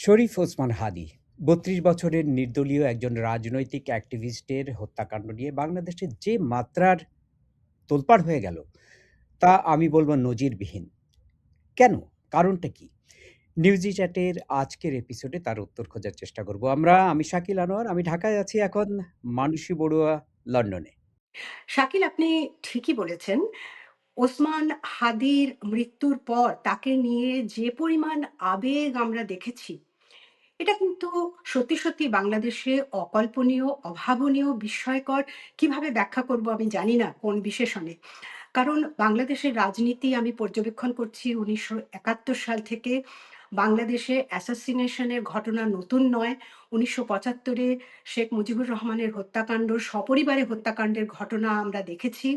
শরীফ ওসমান হাদি ৩২ বছরের নির্দলীয় একজন রাজনৈতিক অ্যাক্টিভিস্টের হত্যাকাণ্ড নিয়ে বাংলাদেশে যে মাত্রার তোলপাড় হয়ে গেল তা আমি বলব নজিরবিহীন। কেন? কারণটা কি? নিউজি চ্যাটের আজকের এপিসোডে তার উত্তর খোঁজার চেষ্টা করব আমরা। আমি শাকিল আনোয়ার। আমি ঢাকায় আছি এখন, মানসী বড়ুয়া লন্ডনে। শাকিল আপনি ঠিকই বলেছেন। ওসমান হাদির মৃত্যুর পর তাকে নিয়ে যে পরিমাণ আবেগ আমরা দেখেছি, এটা কিন্তু সত্যি, সত্যি বাংলাদেশে অকল্পনীয়, অভাবনীয়, বিস্ময়কর। কীভাবে ব্যাখ্যা করব আমি জানি না কোন বিশেষণে। কারণ বাংলাদেশের রাজনীতি আমি পর্যবেক্ষণ করছি ১৯৭১ সাল থেকে। বাংলাদেশে অ্যাসাসিনেশন এর ঘটনা নতুন নয়। উনিশশো পঁচাত্তরে শেখ মুজিবুর রহমানের হত্যাকাণ্ড, সপরিবারে হত্যাকাণ্ডের ঘটনা আমরা দেখেছি।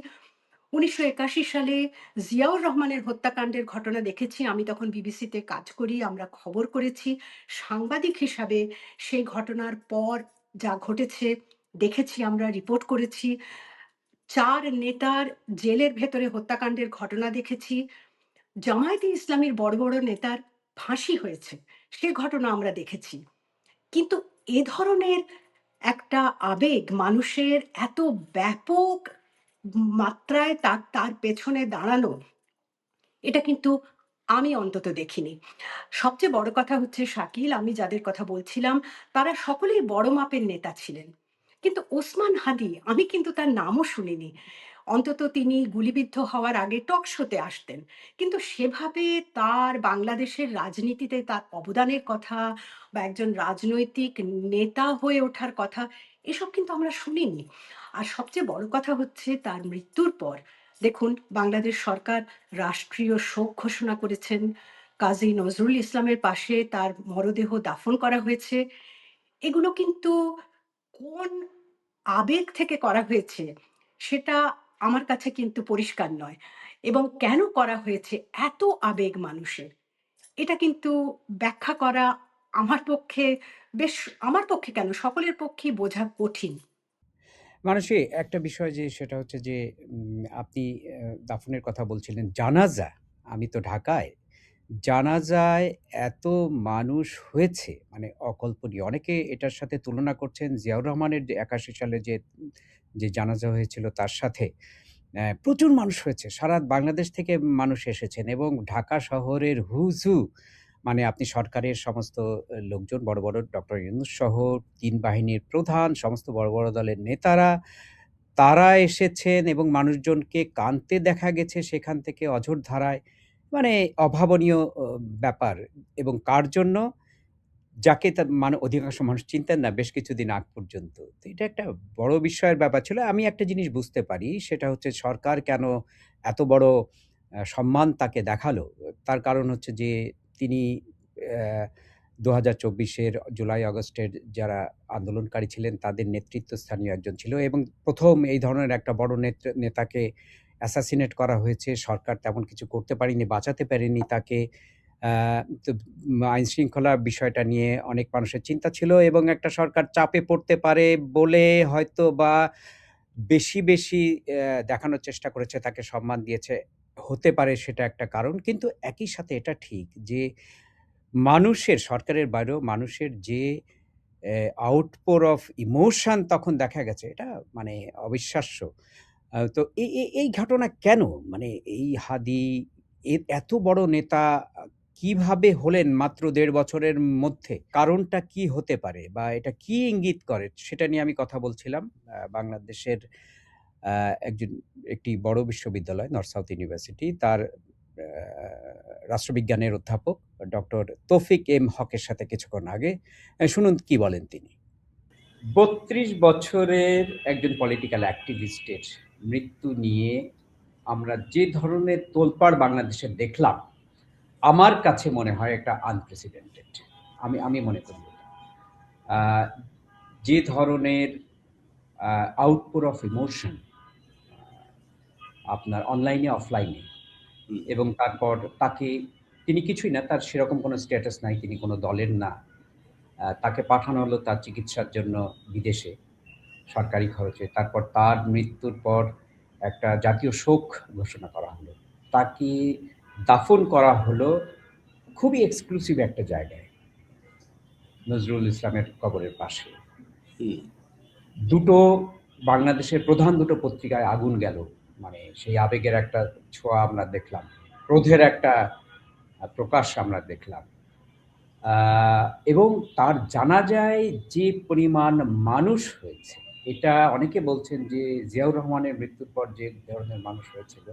১৯৮১ সালে জিয়াউর রহমানের হত্যাকাণ্ডের ঘটনা দেখেছি। আমি তখন বিবিসিতে কাজ করি। আমরা খবর করেছি। সাংবাদিক হিসাবে সেই ঘটনার পর যা ঘটেছে দেখেছি আমরা, রিপোর্ট করেছি। চার নেতার জেলের ভেতরে হত্যাকাণ্ডের ঘটনা দেখেছি। জামায়াতে ইসলামীর বড়, বড় নেতার ফাঁসি হয়েছে। সে ঘটনা আমরা দেখেছি। কিন্তু এ ধরনের একটা আবেগ মানুষের এত ব্যাপক মাত্রায় তার তার পেছনে দাঁড়ানো, এটা কিন্তু আমি অন্তত দেখিনি। সবচেয়ে বড় কথা হচ্ছে শাকিল, আমি যাদের কথা বলছিলাম, তারা সকলেই বড় মাপের নেতা ছিলেন। কিন্তু ওসমান হাদি, আমি কিন্তু তার নামও শুনিনি। অন্তত তিনি গুলিবিদ্ধ হওয়ার আগে টক শোতে আসতেন। কিন্তু সেভাবে তার বাংলাদেশের রাজনীতিতে তার অবদানের কথা বা একজন রাজনৈতিক নেতা হয়ে ওঠার কথা, এসব কিন্তু আমরা শুনিনি। আর সবচেয়ে বড় কথা হচ্ছে তার মৃত্যুর পর দেখুন বাংলাদেশ সরকার রাষ্ট্রীয় শোক ঘোষণা করেছেন। কাজী নজরুল ইসলামের পাশে তার মরদেহ দাফন করা হয়েছে। এগুলো কিন্তু কোন আবেগ থেকে করা হয়েছে, সেটা আমার কাছে কিন্তু পরিষ্কার নয়। এবং কেন করা হয়েছে এত আবেগ মানুষের, এটা কিন্তু ব্যাখ্যা করা আমার পক্ষে বেশ আমার পক্ষে কেন সকলের পক্ষে বোঝা কঠিন। মানসী একটা বিষয় যে সেটা হচ্ছে যে আপনি দাফনের কথা বলছিলেন। জানাজা, আমি তো ঢাকায়। জানাজায় এত মানুষ হয়েছে মানে অকল্পনীয়। অনেকে এটার সাথে তুলনা করছেন জিয়াউর রহমানের ৮১ সালে যে যে জানাজা হয়েছিল তার সাথে। প্রচুর মানুষ হয়েছে। সারা বাংলাদেশ থেকে মানুষ এসেছেন এবং ঢাকা শহরের who মানে আপনি সরকারের সমস্ত লোকজন বড়, বড় ডক্টর ইউনূস সহ তিন বাহিনীর প্রধান, সমস্ত বড়, বড় দলের নেতারা, তারা এসেছেন এবং মানুষজনকে কাঁদতে দেখা গেছে সেখান থেকে অঝোর ধারায়। মানে অভাবনীয় ব্যাপার এবং কার জন্য? যাকে তার মানে অধিকাংশ মানুষ চিনতেন না বেশ কিছুদিন আগ পর্যন্ত। তো এটা একটা বড় বিষয়ের ব্যাপার ছিল। আমি একটা জিনিস বুঝতে পারি সেটা হচ্ছে সরকার কেন এত বড় সম্মান তাকে দেখাল। তার কারণ হচ্ছে যে তিনি দু হাজার চব্বিশের জুলাই আগস্টের যারা আন্দোলনকারী ছিলেন তাদের নেতৃত্বস্থানীয় একজন ছিল এবং প্রথম এই ধরনের একটা বড় নেতাকে অ্যাসাসিনেট করা হয়েছে। সরকার তেমন কিছু করতে পারেনি, বাঁচাতে পারেনি তাকে। তো আইনশৃঙ্খলা বিষয়টা নিয়ে অনেক মানুষের চিন্তা ছিল এবং একটা সরকার চাপে পড়তে পারে বলে হয়তো বা বেশি, বেশি দেখানোর চেষ্টা করেছে, তাকে সম্মান দিয়েছে। হতে পারে সেটা একটা কারণ। কিন্তু একই সাথে এটা ঠিক যে মানুষের, সরকারের বাইরেও মানুষের যে আউটপোর অফ ইমোশন তখন দেখা গেছে এটা মানে অবিশ্বাস্য। তো এই ঘটনা কেন? মানে এই হাদি এ এত বড় নেতা কীভাবে হলেন মাত্র দেড় বছরের মধ্যে? কারণটা কি হতে পারে? বা এটা কি ইঙ্গিত করে? সেটা নিয়ে আমি কথা বলছিলাম। বাংলাদেশের একজন একটি বড় বিশ্ববিদ্যালয় নর্থ সাউথ ইউনিভার্সিটি তার রাষ্ট্রবিজ্ঞানের অধ্যাপক ডক্টর তৌফিক এম হকের সাথে কিছুক্ষণ আগে। শুনুন কি বলেন তিনি। ৩২ বছরের একজন পলিটিক্যাল অ্যাক্টিভিস্টের মৃত্যু নিয়ে আমরা যে ধরনের তোলপাড় বাংলাদেশে দেখলাম, আমার কাছে মনে হয় একটা আনপ্রেসিডেন্টেড। আমি আমি মনে করি যে ধরনের আ আউটপোর অফ ইমোশন আপনার অনলাইনে, অফলাইনে এবং তারপর তাকে তিনি কিছুই না, তার সেরকম কোনো স্ট্যাটাস নাই, তিনি কোনো দলের না। তাকে পাঠানো হলো তার চিকিৎসার জন্য বিদেশে, সরকারি খরচে। তারপর তার মৃত্যুর পর একটা জাতীয় শোক ঘোষণা করা হলো। তাকে দাফন করা হলো খুবই এক্সক্লুসিভ একটা জায়গায়। নজরুল ইসলামের কবরের পাশে দুটো বাংলাদেশের প্রধান দুটো পত্রিকায় আগুন গেল মানে সেই আবেগের একটা ছোঁয়া আমরা দেখলাম। ক্রোধের একটা প্রকাশ আমরা দেখলাম। এবং তার জানা যায় যে পরিমাণ মানুষ হয়েছে। এটা অনেকে বলছেন যে জিয়াউর রহমানের মৃত্যুর পর যে ধরনের মানুষ হয়েছিল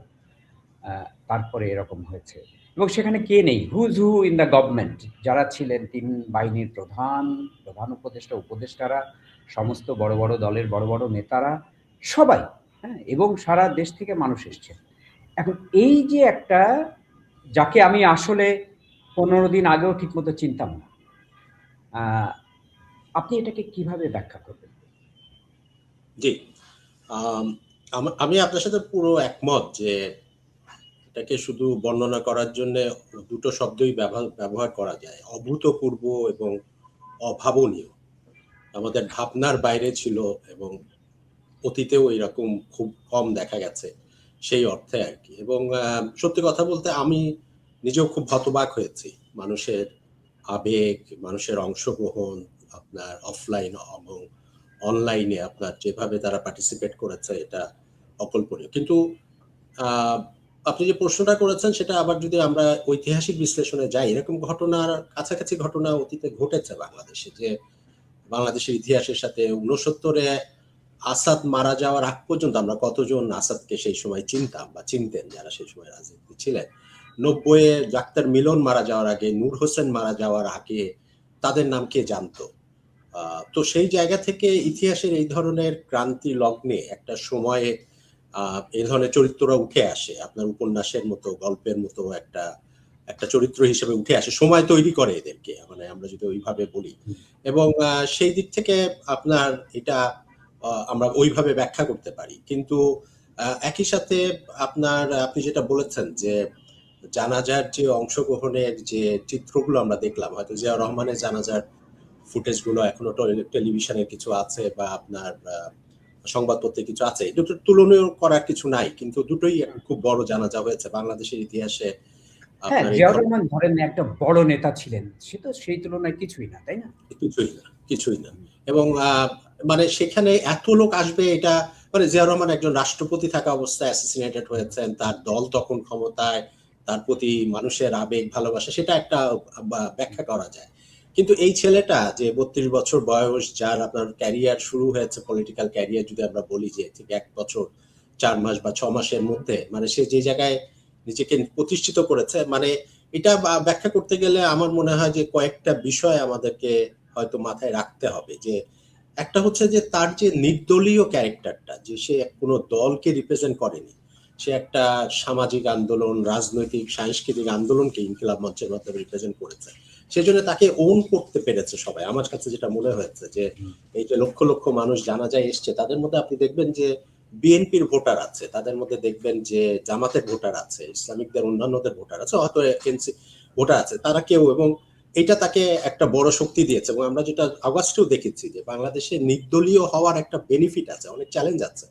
তারপরে এরকম হয়েছে। এবং সেখানে কে নেই? Who's who in the government যারা ছিলেন তিন বাহিনীর প্রধান প্রধান উপদেষ্টা, উপদেষ্টারা, সমস্ত বড় বড় দলের বড় বড় নেতারা, সবাই। হ্যাঁ এবং সারা দেশ থেকে মানুষ এসছে। এখন এই যে একটা যাকে আমি আসলে পনেরো দিন আগেও ঠিকমতো চিনতাম না আপনি এটাকে কীভাবে ব্যাখ্যা করবেন? জি আম, আপনার সাথে পুরো একমত যে এটাকে শুধু বর্ণনা করার জন্য দুটো শব্দই ব্যবহার করা যায় অভূতপূর্ব এবং অভাবনীয়। আমাদের ভাবনার বাইরে ছিল এবং অতীতেও এরকম খুব কম দেখা গেছে, সেই অর্থে আর কি। এবং সত্যি কথা বলতে আমি নিজেও খুব হতবাক হয়েছি। মানুষের আবেগ, মানুষের অংশগ্রহণ, আপনার অফলাইন এবং অনলাইনে আপনার যেভাবে তারা পার্টিসিপেট করেছে, এটা অকল্পনীয়। কিন্তু আপনি যে প্রশ্নটা করেছেন, সেটা আবার যদি আমরা ঐতিহাসিক বিশ্লেষণে যাই, এরকম ঘটনার কাছাকাছি ঘটনা অতীতে ঘটেছে বাংলাদেশে, যে বাংলাদেশের ইতিহাসের সাথে উনসত্তরে আসাদ মারা যাওয়ার আগ পর্যন্ত আমরা কতজন আসাদকে সেই সময় চিনতাম বা চিনতেন যারা সেই সময় রাজনীতি ছিলেন? নব্বইয়ে ডাক্তার মিলন মারা যাওয়ার আগে নূর হোসেন মারা যাওয়ার আগে তাদের নাম কে জানতো? তো সেই জায়গা থেকে ইতিহাসের এই ধরনের ক্রান্তি লগ্নে একটা সময়ে আহ, এই ধরনের চরিত্ররা উঠে আসে। আপনার উপন্যাসের মতো গল্পের মতো একটা একটা চরিত্র হিসেবে উঠে আসে। সময় তৈরি করে এদেরকে মানে আমরা যদি ওইভাবে বলি। এবং সেই দিক থেকে আপনার এটা আমরা ওইভাবে ব্যাখ্যা করতে পারি। কিন্তু একই সাথে আপনার আপনি যেটা বলেছেন যে জানাজার যে অংশগ্রহণের যে চিত্রগুলো আমরা দেখলাম হয়তো জিয়া রহমানের জানাজার ফুটেজগুলো এখনও টেলি- টেলিভিশনের কিছু আছে বা আপনার সংবাদপত্রে কিছু আছে। দুটোর তুলনীয় করার কিছু নাই কিন্তু দুটোই খুব বড় জানাজা হয়েছে বাংলাদেশের ইতিহাসে। হ্যাঁ ধরনের রহমান ধরেন একটা বড় নেতা ছিলেন। সে তো সেই তুলনায় কিছুই না তাই না? কিছুই না কিছুই না। এবং আহ, মানে সেখানে এত লোক আসবে, এটা মানে জিয়া রহমান একজন রাষ্ট্রপতি থাকা অবস্থায় অ্যাসিসিনেটেড হয়েছেন, তার দল তখন ক্ষমতায়, তার প্রতি মানুষের আবেগ, ভালোবাসা, সেটা একটা ব্যাখ্যা করা যায়। কিন্তু এই ছেলেটা যে বত্রিশ বছর বয়স, যার আপনার ক্যারিয়ার শুরু হয়েছে পলিটিক্যাল ক্যারিয়ার যদি আমরা বলি যে ঠিক এক বছর, চার মাস বা ছ মাসের মধ্যে মানে সে যে জায়গায় নিজেকে প্রতিষ্ঠিত করেছে মানে এটা ব্যাখ্যা করতে গেলে আমার মনে হয় যে কয়েকটা বিষয় আমাদেরকে হয়তো মাথায় রাখতে হবে যে একটা হচ্ছে যে তার যে নির্দলীয় ক্যারেক্টারটা যে সে কোনো দলকে রিপ্রেজেন্ট করেনি সে একটা সামাজিক আন্দোলন রাজনৈতিক সাংস্কৃতিক আন্দোলনকে ইনকিলাব মঞ্চের মাধ্যমে রিপ্রেজেন্ট করেছে। সেজন্য তাকে ওন করতে পেরেছে সবাই। আমার কাছে যেটা মনে হয়েছে যে এই যে লক্ষ লক্ষ মানুষ জানা যায় এসছে তাদের মধ্যে আপনি দেখবেন যে বিএনপির ভোটার আছে তাদের মধ্যে দেখবেন যে জামাতের ভোটার আছে ইসলামিকদের অন্যান্যদের ভোটার আছে হয়তো এনসি ভোটার আছে তারা কেউ এবং এটা তাকে একটা বড় শক্তি দিয়েছে। এবং আমরা যেটা আগস্টেও দেখেছি যে বাংলাদেশে নির্দলীয় হওয়ার একটা বেনিফিট আছে, অনেক চ্যালেঞ্জ আছে।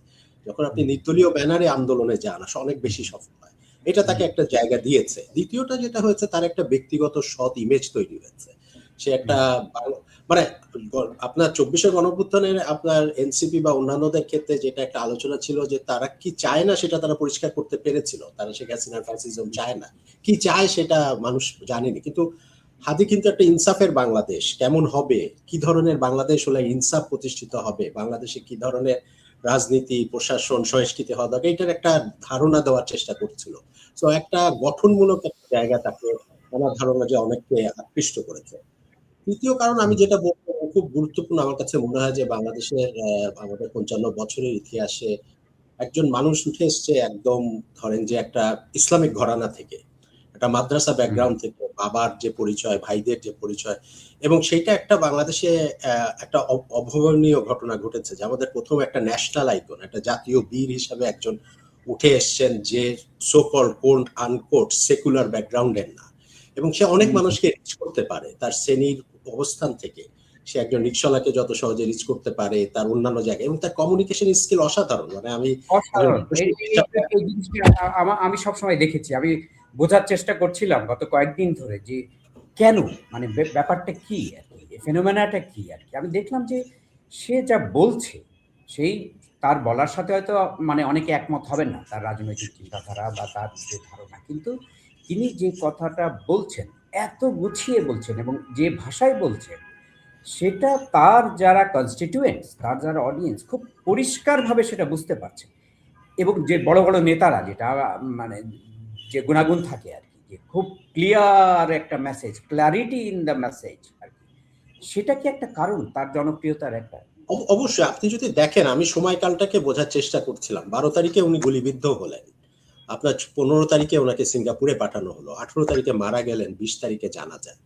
যখন আপনি নির্দলীয় ব্যানারে আন্দোলনে যান অনেক বেশি সফল হয়। এটা তাকে একটা জায়গা দিয়েছে। দ্বিতীয়টা যেটা হয়েছে, তার একটা ব্যক্তিগত সৎ ইমেজ তৈরি হয়েছে। সে একটা মানে আপনার চব্বিশের গণঅভ্যুত্থানের আপনার এনসিপি বা অন্যান্যদের ক্ষেত্রে যেটা একটা আলোচনা ছিল যে তারা কি চায় না সেটা তারা পরিষ্কার করতে পেরেছিল। তারা শেখ হাসিনার ফ্যাসিজম চায় না। কি চায় সেটা মানুষ জানেনি। কিন্তু হাদি কিন্তু একটা ইনসাফের বাংলাদেশ। কেমন হবে? কি ধরনের বাংলাদেশ হলে ইনসাফ প্রতিষ্ঠিত হবে? বাংলাদেশে কি ধরনের রাজনীতি, প্রশাসন, সংস্কৃতি হওয়া দরকার? এটার একটা ধারণা দেওয়ার চেষ্টা করছিল। তো একটা গঠনমূলক একটা জায়গা তাকে আমার ধারণা যে অনেককে আকৃষ্ট করেছে। তৃতীয় কারণ আমি যেটা বলব, খুব গুরুত্বপূর্ণ আমার কাছে মনে হয় যে বাংলাদেশের আমাদের পঞ্চান্ন বছরের ইতিহাসে একজন মানুষ উঠে এসছে একদম ধরেন যে একটা ইসলামিক ঘরানা থেকে। একটা মাদ্রাসা ব্যাকগ্রাউন্ড থেকে বাবার যে পরিচয় ভাইদের যে পরিচয় এবং সেইটা একটা বাংলাদেশে একটা অভাবনীয় ঘটনা ঘটেছে যে আমাদের প্রথম একটা ন্যাশনাল আইকন একটা জাতীয় বীর হিসাবে একজন উঠে এসছেন যে সোকল কোন আনকোট সেকুলার ব্যাকগ্রাউন্ডের না। এবং সে অনেক মানুষকে রিচ করতে পারে তার শ্রেণির অবস্থান থেকে। সে একজন রিক্সাওয়ালাকে যত সহজে রিচ করতে পারে তার অন্যান্য জায়গায় এবং তার কমিউনিকেশন স্কিল অসাধারণ। মানে আমা- আমি সবসময় দেখেছি। আমি বোঝার চেষ্টা করছিলাম গত কয়েকদিন ধরে যে কেন মানে ব্যাপারটা কি আর কি ফেনোমেনাটা কি আর কি? আমি দেখলাম যে সে যা বলছে, সেই তার বলার সাথে হয়তো মানে অনেকে একমত হবেন না। তার রাজনৈতিক চিন্তাধারা বা তার যে ধারণা। কিন্তু তিনি যে কথাটা বলছেন, এত গুছিয়ে বলছেন এবং যে ভাষায় বলছেন, সেটা তার যারা কনস্টিটিউয়েন্টস, তার যারা অডিয়েন্স খুব পরিষ্কারভাবে সেটা বুঝতে পারছে। এবং যে বড়, বড় নেতারা যেটা মানে যে গুণাগুণ থাকে আরকি। যে খুব ক্লিয়ার একটা message, clarity in the message আর কি সেটা কি একটা কারণ তার জনপ্রিয়তার একটা? অব অবশ্যই আপনি যদি দেখেন আমি সময়কালটাকে বোঝার চেষ্টা করছিলাম। ১২ তারিখে উনি গুলিবিদ্ধ হলেন। আপনার পনেরো তারিখে ওনাকে সিঙ্গাপুরে পাঠানো হলো। ১৮ তারিখে মারা গেলেন, ২০ তারিখে জানা যায়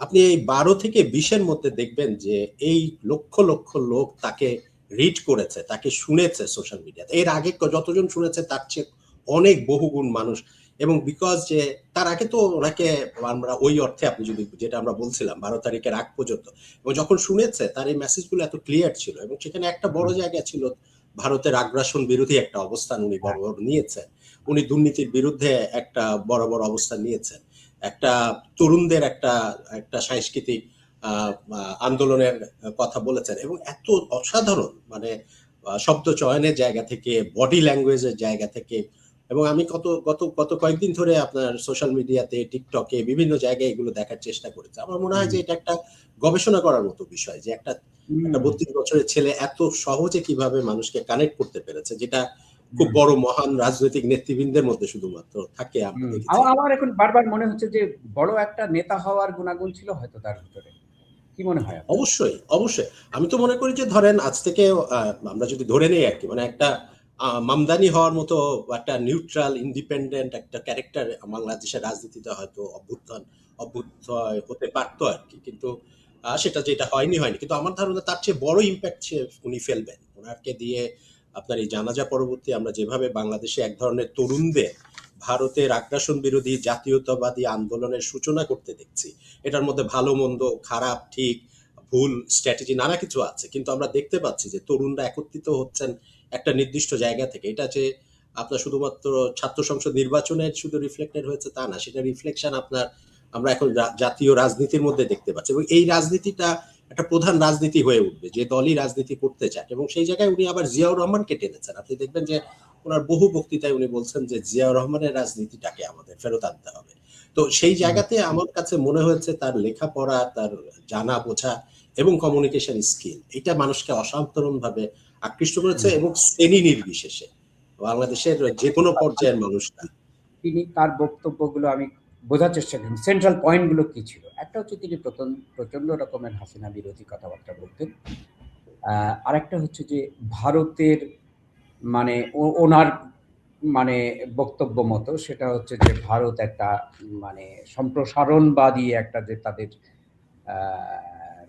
আপনি এই ১২ থেকে বিশের মধ্যে দেখবেন যে এই লক্ষ, লক্ষ লোক তাকে রিড করেছে, তাকে শুনেছে সোশ্যাল মিডিয়াতে। এর আগে যতজন শুনেছে তার চেয়ে অনেক বহুগুণ মানুষ এবং বিকজ যে তার আগে তো ওনাকে আমরা ওই অর্থে আপনি যদি যেটা আমরা বলছিলাম ১২ তারিখের আগ পর্যন্ত এবং যখন শুনেছে তার এই মেসেজগুলো এত ক্লিয়ার ছিল এবং সেখানে একটা বড় জায়গা ছিল ভারতের আগ্রাসন বিরোধী একটা অবস্থান উনি বড়। বড় নিয়েছেন। উনি দুর্নীতির বিরুদ্ধে একটা বড়, বড় অবস্থান নিয়েছেন। একটা তরুণদের একটা একটা সাংস্কৃতিক আন্দোলনের কথা বলেছেন এবং এত অসাধারণ মানে শব্দ চয়নের জায়গা থেকে, বডি ল্যাঙ্গুয়েজের জায়গা থেকে এবং আমি কত গত গত কয়েকদিন ধরে আপনার সোশ্যাল মিডিয়াতে, টিকটকে বিভিন্ন জায়গায় এগুলো দেখার চেষ্টা করেছি। আমার মনে হয় যে এটা একটা গবেষণা করার মতো বিষয় যে একটা একটা। ৩২ বছরের ছেলে এত সহজে কীভাবে মানুষকে কানেক্ট করতে পেরেছে যেটা খুব বড় মহান রাজনৈতিক নেতৃবৃন্দের মধ্যে শুধুমাত্র থাকে আমরা এখন বারবার মনে হচ্ছে যে বড় একটা নেতা হওয়ার গুণাগুণ ছিল হয়তো তার ভিতরে। কি মনে হয় অবশ্যই, অবশ্যই। আমি তো মনে করি যে ধরেন আজ থেকে আমরা যদি ধরে নেই আরকি মানে একটা মামদানি হওয়ার মতো একটা নিউট্রাল, ইন্ডিপেন্ডেন্ট একটা ক্যারেক্টার বাংলাদেশের রাজনীতিতে হয়তো অভ্যুত্থান অভ্যুদয় হতে পারত আরকি। কিন্তু সেটা যেটা হয়নি, হয়নি। কিন্তু আমার ধারণা তার চেয়ে বড় ইম্প্যাক্ট সে উনি ফেলবেন। উনাকে দিয়ে আপনার এই জানাজা পরবর্তী আমরা যেভাবে বাংলাদেশে এক ধরনের তরুণদের ভারতের আগ্রাসন বিরোধী জাতীয়তাবাদী আন্দোলনের সূচনা করতে দেখছি। এটার মধ্যে ভালো মন্দ, খারাপ, ঠিক, ভুল, স্ট্র্যাটেজি নানা কিছু আছে। কিন্তু আমরা দেখতে পাচ্ছি যে তরুণরা একত্রিত হচ্ছেন একটা নির্দিষ্ট জায়গা থেকে। এটা যে আপনার শুধুমাত্র ছাত্র সংসদ নির্বাচনের শুধু রিফ্লেক্টেড হয়েছে তা না। সেটা রিফ্লেকশন আপনার আমরা এখন জাতীয় রাজনীতির মধ্যে দেখতে পাচ্ছি এবং এই রাজনীতিটা একটা প্রধান রাজনীতি হয়ে উঠবে। যে দলই রাজনীতি করতে চাক এবং সেই জায়গায় উনি আবার জিয়াউর রহমানকে টেনেছেন। আপনি দেখবেন যে ওনার বহু বক্তৃতায় উনি বলছেন যে জিয়াউর রহমানের রাজনীতিটাকে আমাদের ফেরত আনতে হবে। তো সেই জায়গাতে আমার কাছে মনে হয়েছে তার লেখাপড়া, তার জানা বোঝা এবং কমিউনিকেশন স্কিল এটা মানুষকে অসাধারণভাবে আকৃষ্ট করেছে এবং শ্রেণি নির্বিশেষে। বাংলাদেশের যেকোনো পর্যায়ের মানুষরা তিনি তার বক্তব্যগুলো আমি বোঝার চেষ্টা করি। সেন্ট্রাল পয়েন্টগুলো কি ছিল? একটা হচ্ছে তিনি প্রচণ্ড রকমের হাসিনা বিরোধী কথাবার্তা বলতেন। আরেকটা হচ্ছে যে ভারতের মানে ওনার মানে বক্তব্য মতো সেটা হচ্ছে যে ভারত একটা মানে সম্প্রসারণবাদী একটা যে তাদের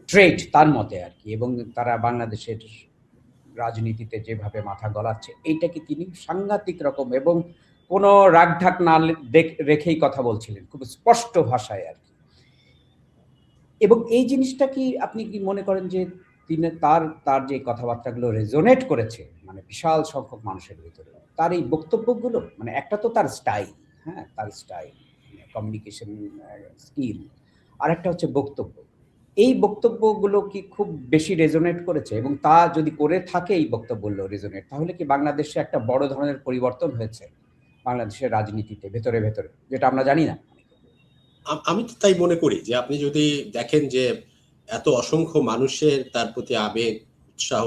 ট্রেড তার মতে আর কি এবং তারা বাংলাদেশের রাজনীতিতে যেভাবে মাথা গলাচ্ছে এইটাকে তিনি সাংঘাতিক রকম এবং কোনো রাগঢাক না রেখেই কথা বলছিলেন। খুব স্পষ্ট ভাষায় আর কি এবং এই জিনিসটা কি আপনি কি মনে করেন যে তিনি তার তার যে কথাবার্তাগুলো রেজোনেট করেছে মানে বিশাল সংখ্যক মানুষের ভিতরে তার এই বক্তব্যগুলো মানে একটা তো তার স্টাইল, হ্যাঁ? তার স্টাইল, কমিউনিকেশন স্কিল আর একটা হচ্ছে বক্তব্য। এই বক্তব্যগুলো কি খুব বেশি রেজোনেট করেছে এবং তা যদি করে থাকে এই বক্তব্যগুলো রেজোনেট তাহলে কি বাংলাদেশে একটা বড় ধরনের পরিবর্তন হয়েছে? বাংলাদেশের রাজনীতিতে ভেতরে, ভেতরে যেটা আমরা জানি না? আমি তো তাই মনে করি যে আপনি যদি দেখেন যে এত অসংখ্য মানুষের তার প্রতি আবেগ, উৎসাহ,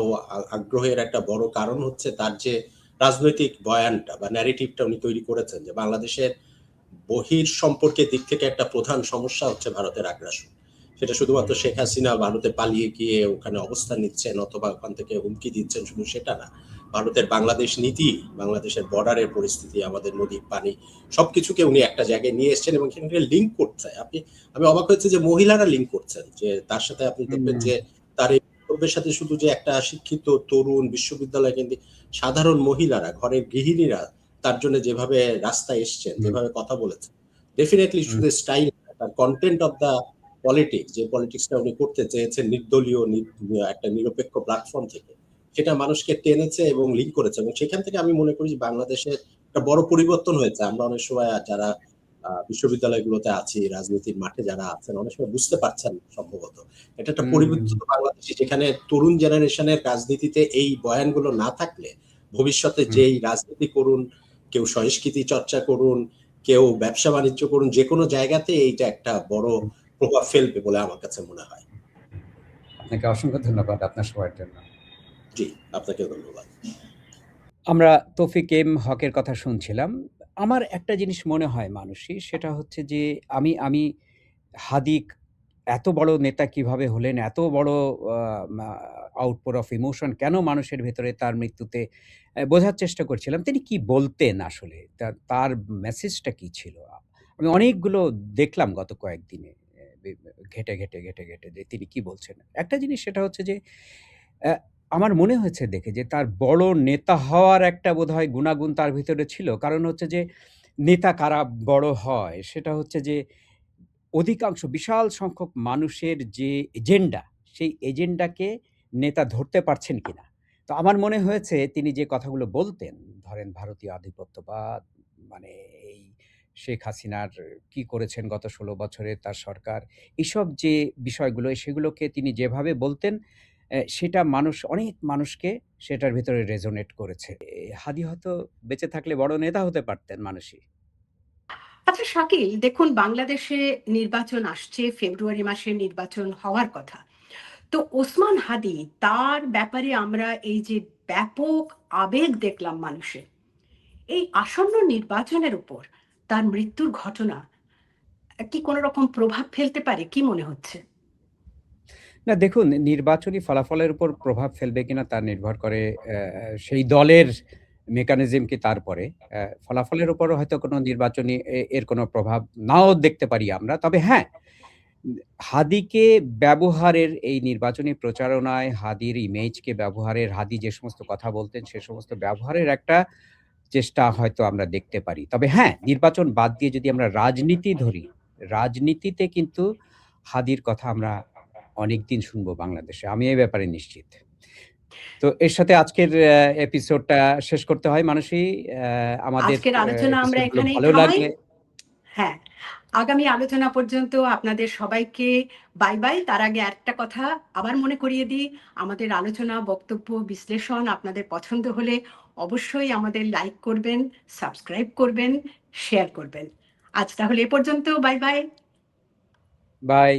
আগ্রহের একটা বড় কারণ হচ্ছে তার যে রাজনৈতিক বয়ানটা বা ন্যারেটিভটা উনি তৈরি করেছেন যে বাংলাদেশের বহির সম্পর্কের দিক থেকে একটা প্রধান সমস্যা হচ্ছে ভারতের আগ্রাসন। সেটা শুধুমাত্র শেখ হাসিনা ভারতে পালিয়ে গিয়ে ওখানে অবস্থান নিচ্ছেন অথবা ওখান থেকে হুমকি দিচ্ছেন শুধু সেটা না। ভারতের বাংলাদেশ নীতি, বাংলাদেশের বর্ডারের পরিস্থিতি, আমাদের নদী, পানি সবকিছুকে উনি একটা জায়গায় নিয়ে এসেছেন এবং সেখানে লিঙ্ক করছে। আপনি আমি অবাক হয়েছি যে মহিলারা লিঙ্ক করছেন। যে তার সাথে আপনি দেখবেন যে তার এই বক্তব্যের সাথে শুধু যে একটা শিক্ষিত তরুণ বিশ্ববিদ্যালয় কেন্দ্রিক সাধারণ মহিলারা, ঘরের গৃহিণীরা তার জন্য যেভাবে রাস্তায় এসছেন, যেভাবে কথা বলেছেন। ডেফিনিটলি। শুধু স্টাইল তার কনটেন্ট অফ দ্য পলিটিক্স যে পলিটিক্সটা উনি করতে চেয়েছেন নির্দলীয় একটা নিরপেক্ষ প্ল্যাটফর্ম থেকে। সেটা মানুষকে টেনেছে এবং লিঙ্ক করেছে এবং সেখান থেকে আমি মনে করি যে বাংলাদেশের একটা বড় পরিবর্তন হয়েছে। আমরা অনেক সময় যারা বিশ্ববিদ্যালয়গুলোতে আছি রাজনীতির মাঠে যারা আছেন অনেক সময় বুঝতে পারছেন সম্ভবত এটা একটা পরিবর্তিত বাংলাদেশে যেখানে তরুণ জেনারেশনের রাজনীতিতে এই বয়ানগুলো না থাকলে ভবিষ্যতে যেই রাজনীতি করুন কেউ সংস্কৃতি চর্চা করুন কেউ ব্যবসা বাণিজ্য করুন যে কোনো জায়গাতে এইটা একটা বড় প্রভাব ফেলবে বলে আমার কাছে মনে হয়। আপনাকে অসংখ্য ধন্যবাদ আপনার সময়ের জন্য। জি আপনাকে ধন্যবাদ। আমরা তৌফিক এম হকের কথা শুনছিলাম। আমার একটা জিনিস মনে হয় মানুষই সেটা হচ্ছে যে আমি আমি হাদিক এত বড় নেতা কীভাবে হলেন এত বড় আউটপোর অফ ইমোশন কেন মানুষের ভেতরে তার মৃত্যুতে বোঝার চেষ্টা করছিলাম। তিনি কি বলতেন আসলে? তার মেসেজটা কি ছিল? আমি অনেকগুলো দেখলাম গত কয়েকদিনে। ঘেটে ঘেটে ঘেটে ঘেটে যে তিনি কি বলছেন? একটা জিনিস সেটা হচ্ছে যে আমার মনে হয়েছে দেখে যে তার বড় নেতা হওয়ার একটা বোধহয় গুণাগুণ তার ভিতরে ছিল। কারণ হচ্ছে যে, নেতা কারা বড় হয় সেটা হচ্ছে যে, অধিকাংশ বিশাল সংখ্যক মানুষের যে এজেন্ডা, সেই এজেন্ডাকে নেতা ধরতে পারছেন কিনা? তো আমার মনে হয়েছে তিনি যে কথাগুলো বলতেন, ধরেন ভারতীয় আধিপত্যবাদ মানে এই শেখ হাসিনার কি করেছেন গত ষোলো বছরে তার সরকার এইসব যে বিষয়গুলো, সেগুলোকে তিনি যেভাবে বলতেন সেটা মানুষ, অনেক মানুষকে সেটার ভিতরে রেজোনেট করেছে। হাদি হয়তো বেঁচে থাকলে বড় নেতা হতে পারতেন মানুষই। আচ্ছা শাকিল, দেখুন, বাংলাদেশে নির্বাচন আসছে, ফেব্রুয়ারি মাসে নির্বাচন হওয়ার কথা। তো ওসমান হাদি, তার ব্যাপারে আমরা এই যে ব্যাপক আবেগ দেখলাম মানুষের এই আসন্ন নির্বাচনের উপর তার মৃত্যুর ঘটনা, কি কোনো রকম প্রভাব ফেলতে পারে? কি মনে হচ্ছে? না, দেখুন, নির্বাচনী ফলাফলের উপর প্রভাব ফেলবে কিনা তা নির্ভর করে সেই দলের মেকানিজম কি তারপরে ফলাফলের উপরও হয়তো কোনো নির্বাচনী এর কোনো প্রভাব নাও দেখতে পারি আমরা। তবে হ্যাঁ হাদিকে ব্যবহারের এই নির্বাচনী প্রচারণায়, হাদির ইমেজকে ব্যবহারের, হাদি যে সমস্ত কথা বলতেন, সে সমস্ত ব্যবহারের একটা চেষ্টা হয়তো আমরা দেখতে পারি। তবে হ্যাঁ নির্বাচন বাদ দিয়ে যদি আমরা রাজনীতি ধরি রাজনীতিতে কিন্তু হাদির কথা আমরা অনেকদিন শুনব বাংলাদেশে। আমি এই ব্যাপারে নিশ্চিত। তো এর সাথে আজকের এপিসোডটা শেষ করতে হয়। মানুষই আমাদের আজকের আলোচনা আমরা এখানেই ভালো লাগলে হ্যাঁ আগামী আলোচনা পর্যন্ত আপনাদের সবাইকে বাই বাই। তার আগে একটা কথা আবার মনে করিয়ে দিই। আমাদের আলোচনা বক্তব্য বিশ্লেষণ আপনাদের পছন্দ হলে অবশ্যই আমাদের লাইক করবেন সাবস্ক্রাইব করবেন শেয়ার করবেন। আজ তাহলে এ পর্যন্ত বাই বাই বাই